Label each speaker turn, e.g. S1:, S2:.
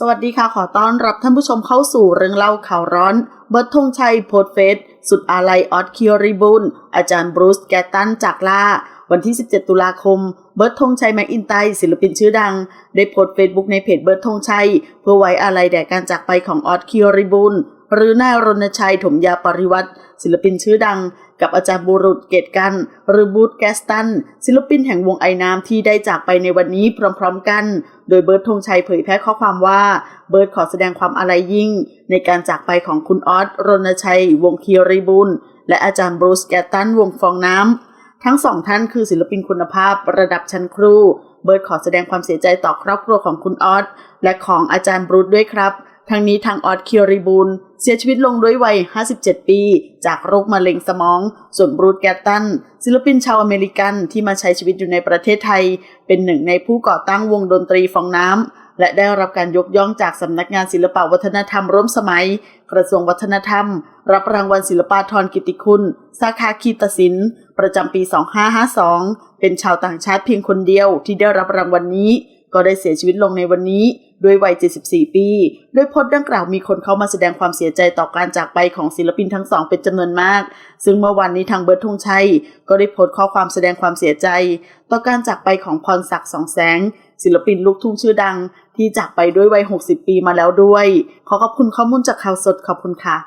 S1: สวัสดีค่ะ ขอต้อนรับท่านผู้ชมเข้าสู่เรื่องเล่าข่าวร้อน เบิร์ตธงชัยโพสเฟซสุดอาลัยออสคิวริบุนอาจารย์บรูซแกตันจากล่า วันที่ 17 ตุลาคม เบิร์ตธงชัยแมคอินไตศิลปินชื่อดัง ได้โพสเฟซบุ๊กในเพจเบิร์ตธงชัย เพื่อไว้อาลัยแด่การจากไปของออสคิวริบุนหรือนายรณชัยถมยาปริวัติศิลปินชื่อดัง กับอาจารย์บุรุษเกตกัน หรือบูธแกสตัน ศิลปินแห่งวงไอน้ำที่ได้จากไปในวันนี้พร้อมๆกัน โดยเบิร์ตธงชัยเผยแพร่ข้อความว่า เบิร์ตขอแสดงความอาลัยยิ่ง ในการจากไปของคุณออสรณชัย วงคีรีบุญและอาจารย์บรูซแกตตัน วงฟองน้ำทั้งสองท่านคือศิลปินคุณภาพระดับชั้นครูเบิร์ตขอแสดงความเสียใจต่อครอบครัวของคุณออสและของอาจารย์บรูซด้วยครับ ทั้งนี้ทางออสคิวริบูลเสียชีวิตลงด้วยวัย 57 ปี จากโรคมะเร็งสมอง ส่วนบรูซแกตตัน ศิลปินชาวอเมริกันที่มาใช้ชีวิตอยู่ในประเทศไทย เป็นหนึ่งในผู้ก่อตั้งวงดนตรีฟองน้ำ และได้รับการยกย่องจากสำนักงานศิลปวัฒนธรรมร่วมสมัย กระทรวงวัฒนธรรม รับรางวัลศิลปาธรกิตติคุณ สาขาคีตศิลป์ประจำปี 2552 เป็นชาวต่างชาติเพียงคนเดียวที่ได้รับรางวัลนนี้ ก็ได้เสียชีวิตลงในวันนี้ด้วยวัย 74 ปี โดยโพสต์ดังกล่าวมีคนเข้ามาแสดงความเสียใจต่อการจากไปของศิลปินทั้งสองเป็นจำนวนมาก ซึ่งเมื่อวันนี้ทางเบิร์ดธงชัย ก็ได้โพสต์ข้อความแสดงความเสียใจ ต่อการจากไปของพรศักดิ์สองแสง ศิลปินลูกทุ่งชื่อดัง ที่จากไปด้วยวัย 60 ปีมาแล้วด้วย ขอขอบคุณข้อมูลจากข่าวสดขอบคุณค่ะ